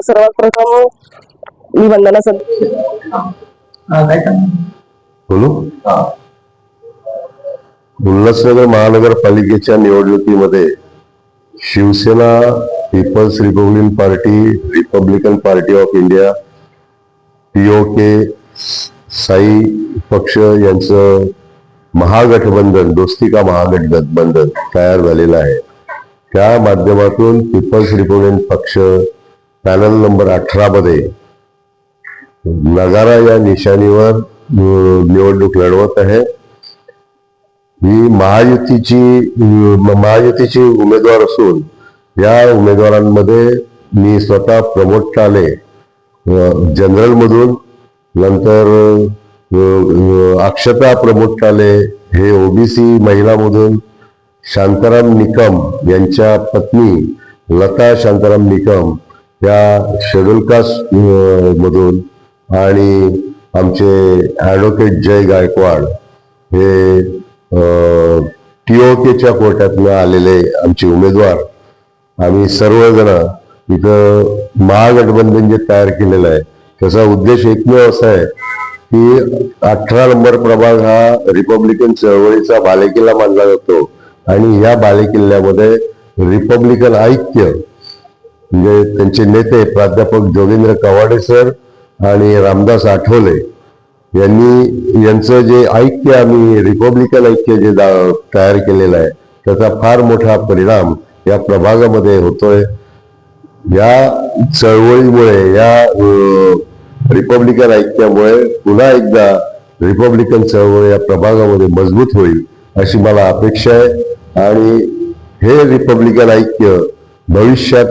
सर्वात प्रथम मी वंदना सांग? बोलू? उल्हासनगर महानगरपालिकेच्या निवडणुकीमध्ये Shivsena People's Republican Party Republican Party of India POK Sai पक्ष यांचं महागठबंधन दोस्ती का महागठबंधन तयार झालेलं आहे. त्या माध्यमातून पीपल्स रिपब्लिकन पक्ष पॅनल नंबर अठरा मध्ये नगारा या निशाणीवर निवडणूक लढवत आहे. ही महायुतीची महायुतीची उमेदवार असून या उमेदवारांमध्ये मी स्वतः प्रमोद टाले जनरल मधून नंतर अक्षता प्रमोद टाले हे ओबीसी महिलामधून शांताराम निकम यांच्या पत्नी लता शांताराम निकम या शेड्यूल कास्ट मधून आणि आमचे ॲडव्होकेट जय गायकवाड हे टीओकेच्या कोर्टातनं आलेले आमचे उमेदवार. आम्ही सर्वजण इथं महागठबंधन जे तयार केलेलं आहे त्याचा उद्देश एकमेव असा आहे की अठरा नंबर प्रभाग हा रिपब्लिकन चळवळीचा बालेकिल्ला मानला जातो. आणि या बालेकिल्ल्यामध्ये रिपब्लिकन ऐक्य म्हणजे त्यांचे नेते प्राध्यापक जोगेंद्र कवाडे सर आणि रामदास आठवले यांनी यांचं जे ऐक्य आम्ही रिपब्लिकन ऐक्य जे दा- तयार केलेलं आहे त्याचा फार मोठा परिणाम या प्रभागामध्ये होतोय. या चळवळीमुळे या रिपब्लिकन ऐक्यामुळे पुन्हा एकदा रिपब्लिकन चळवळ या प्रभागामध्ये मजबूत होईल अशी मला अपेक्षा आहे. आणि हे रिपब्लिकन ऐक्य भविष्यात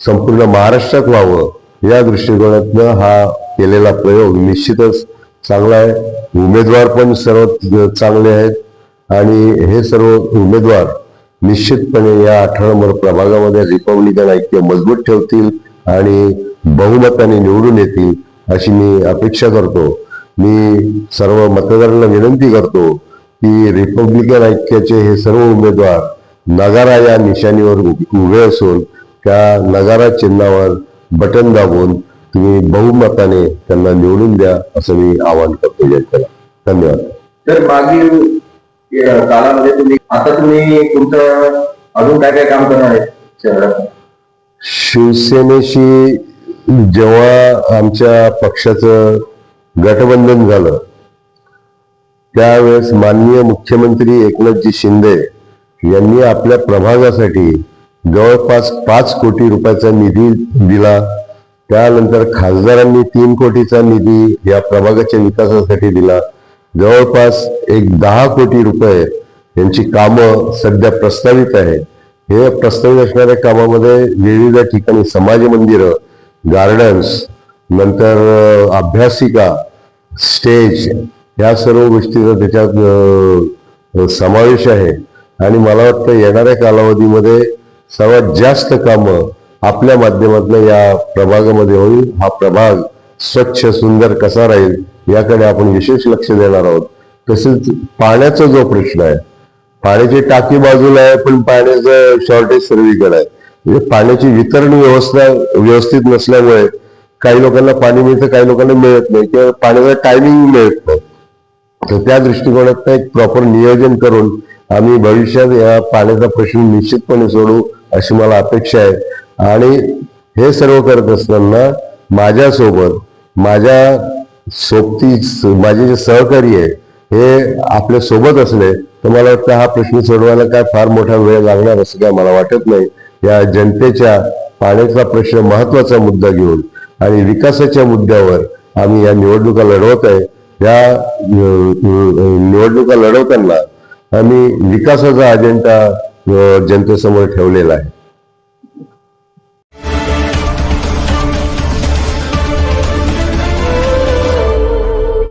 संपूर्ण महाराष्ट्रात व्हावं या दृष्टिकोनातनं हा केलेला प्रयोग निश्चितच चांगला आहे. उमेदवार पण सर्व चांगले आहेत. आणि हे सर्व उमेदवार निश्चितपणे या अठरा नंबर प्रभागामध्ये रिपब्लिकन ऐक्य मजबूत ठेवतील आणि बहुमताने निवडून येतील अशी मी अपेक्षा करतो. मी सर्व मतदारांना विनंती करतो की रिपब्लिकन ऐक्याचे हे सर्व उमेदवार नगारा या निशाणीवर उभे असून त्या नगारा चिन्हावर बटन दाबून तुम्ही बहुमताने त्यांना निवडून द्या असं मी आवाहन करतो. जनतेला धन्यवाद. तर मागील काळामध्ये तुम्ही आता तुम्ही तुमचं अजून काय काय काम करणार आहे शहरात? शिवसेनेशी जेव्हा आमच्या पक्षाचं गठबंधन झालं त्यावेळेस माननीय मुख्यमंत्री एकनाथजी शिंदे यांनी आपल्या प्रभागासाठी जवळपास पाच कोटी रुपयाचा निधी दिला. त्यानंतर खासदारांनी तीन कोटीचा निधी या प्रभागाच्या विकासासाठी दिला. जवळपास एक दहा कोटी रुपये यांची कामं सध्या प्रस्तावित आहे हे प्रस्तावित असणाऱ्या कामामध्ये विविध ठिकाणी समाज मंदिरं गार्डन्स नंतर अभ्यासिका स्टेज या सर्व गोष्टीचा त्याच्यात समावेश आहे. आणि मला वाटतं येणाऱ्या कालावधीमध्ये सर्वात जास्त कामं आपल्या माध्यमातून या प्रभागामध्ये होईल. हा प्रभाग स्वच्छ सुंदर कसा राहील याकडे आपण विशेष लक्ष देणार आहोत. तसेच पाण्याचा जो प्रश्न आहे पाण्याची टाकी बाजूला आहे पण पाण्याचं शॉर्टेज सर्वीकडे आहे. म्हणजे पाण्याची वितरण व्यवस्था व्यवस्थित नसल्यामुळे काही लोकांना पाणी मिळतं काही लोकांना मिळत नाही किंवा पाण्याचा टायमिंग मिळत नाही. तर त्या दृष्टिकोनात एक प्रॉपर नियोजन करून आम्ही भविष्यात या पाण्याचा प्रश्न निश्चितपणे सोडू अशी मला अपेक्षा आहे. आणि हे सर्व करत असताना माझ्यासोबत माझ्या सोबती माझे जे सहकारी आहे हे आपल्यासोबत असले तर मला वाटतं हा प्रश्न सोडवायला काय फार मोठा वेळ लागणार असं काय मला वाटत नाही. या जनतेच्या पाण्याचा प्रश्न महत्त्वाचा मुद्दा घेऊन आणि विकासाच्या मुद्द्यावर आम्ही या निवडणुका लढवत आहे. या निवडणुका लढवताना आम्ही विकासाचा अजेंडा जनतेसमोर ठेवलेला आहे.